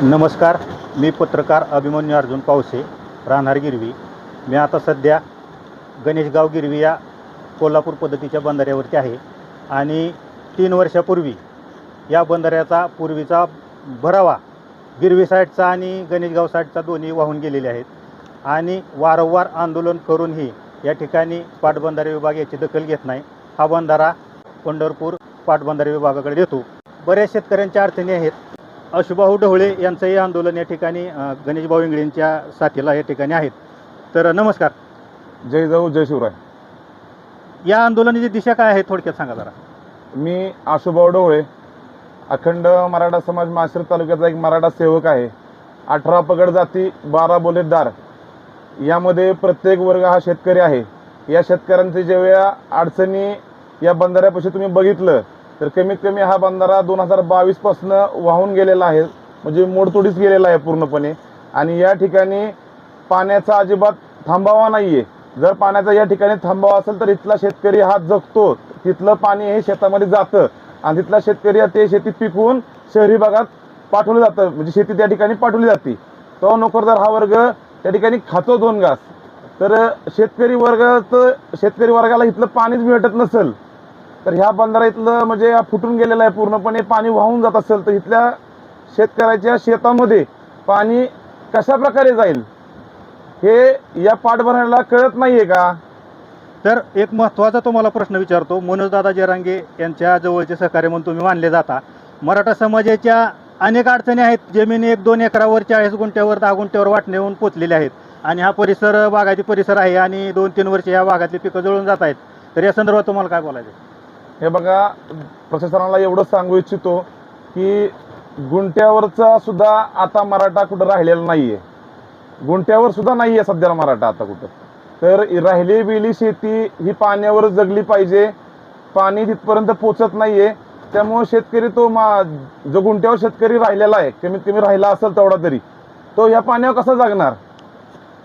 नमस्कार मी पत्रकार अभिमन्यू अर्जुन पावसे राहणार गिरवी. मी आता सध्या गणेशगाव गिरवी या कोल्हापूर पद्धतीच्या बंधाऱ्यावरती आहे आणि तीन वर्षापूर्वी या बंधाऱ्याचा पूर्वीचा भरावा गिरवी साईडचा आणि गणेशगाव साईडचा दोन्ही वाहून गेलेले आहेत आणि वारंवार आंदोलन करूनही या ठिकाणी पाटबंधारे विभाग याची दखल घेत नाही. हा बंधारा पंढरपूर पाटबंधारे विभागाकडे देतो बऱ्याच शेतकऱ्यांच्या अडचणी आहेत. अशुभाऊ ढवळे यांचंही आंदोलन या ठिकाणी गणेशभाऊ इंगळेंच्या साथीला या ठिकाणी आहेत. तर नमस्कार. जय जाऊ जय शिवराय. या आंदोलनाची दिशा काय आहे थोडक्यात सांगा जरा. मी आशुभाऊ डोळे अखंड मराठा समाज माश्र तालुक्याचा एक मराठा सेवक आहे. अठरा पगड जाती बारा बोलेदार यामध्ये प्रत्येक वर्ग हा शेतकरी आहे. या शेतकऱ्यांचे जेव्हा अडचणी या बंधाऱ्यापाशी तुम्ही बघितलं तर कमीत कमी हा बंधारा दोन हजार बावीसपासून वाहून गेलेला आहे. म्हणजे मोडतोडीच गेलेला आहे पूर्णपणे. आणि या ठिकाणी पाण्याचा अजिबात थांबावा नाही आहे जर पाण्याचा या ठिकाणी थांबावा असेल तर इथला शेतकरी हा जगतो. तिथलं पाणी हे शेतामध्ये जातं. आणि तिथला शेतकरी ते शेतीत पिकवून शहरी भागात पाठवलं जातं. म्हणजे शेती त्या ठिकाणी पाठवली जाते. तो नोकरदार हा वर्ग त्या ठिकाणी खातो दोन घास तर शेतकरी वर्गाचं शेतकरी वर्गाला इथलं पाणीच भेटत नसेल. तर ह्या बंधारा इथलं म्हणजे फुटून गेलेलं आहे पूर्णपणे. पाणी वाहून जात असेल तर इथल्या शेतकऱ्याच्या शेतामध्ये पाणी कशा प्रकारे जाईल हे या पाठभरणाला कळत नाहीये का? तर एक महत्त्वाचा तुम्हाला प्रश्न विचारतो. मनोजदादा जरांगे यांच्या जवळचे सहकार्य म्हणून तुम्ही मानले जाता. मराठा समाजाच्या अनेक अडचणी आहेत. जमीन एक दोन एकरावर चाळीस गुंठ्यावर दहा गुंठ्यावर वाटणे होऊन पोचलेले आहेत. आणि हा परिसर बागायती परिसर आहे आणि दोन तीन वर्ष या भागातली पिकं जळून जात आहेत. तर या संदर्भात तुम्हाला काय बोलायचं? हे बघा प्रशासनाला एवढं सांगू इच्छितो की गुंट्यावरचा सुद्धा आता मराठा कुठं राहिलेला नाहीये. गुंट्यावर सुद्धा नाहीये सध्याला मराठा आता कुठं. तर राहिली बिली शेती ही पाण्यावर जगली पाहिजे. पाणी तिथपर्यंत पोचत नाहीये. त्यामुळे शेतकरी तो मा जो गुंट्यावर शेतकरी राहिलेला आहे कमीत कमी राहिला असेल तेवढा तरी तो या पाण्यावर कसा जगणार?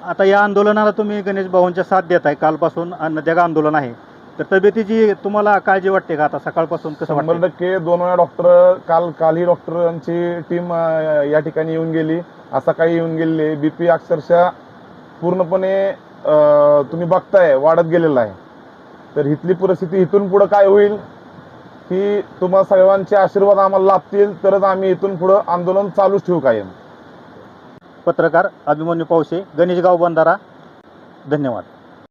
आता या आंदोलनाला तुम्ही गणेश भाऊंच्या साथ देत आहे कालपासून नद्याग आंदोलन आहे. तर तब्येतीची तुम्हाला काळजी वाटते का आता सकाळपासून कसं शंभर वाटतं टक्के दोन वेळा डॉक्टर काल कालही डॉक्टरांची टीम या ठिकाणी येऊन गेली. असं काही येऊन गेलेली बीपी अक्षरशः पूर्णपणे अं, तुम्ही बघताय वाढत गेलेला आहे. तर इथली परिस्थिती इथून पुढं काय होईल ही तुम्हाला सर्वांचे आशीर्वाद आम्हाला लाभतील तरच आम्ही इथून पुढं आंदोलन चालूच ठेवू कायम. पत्रकार अभिमन्यू पावसे गणेशगाव बंधारा. धन्यवाद.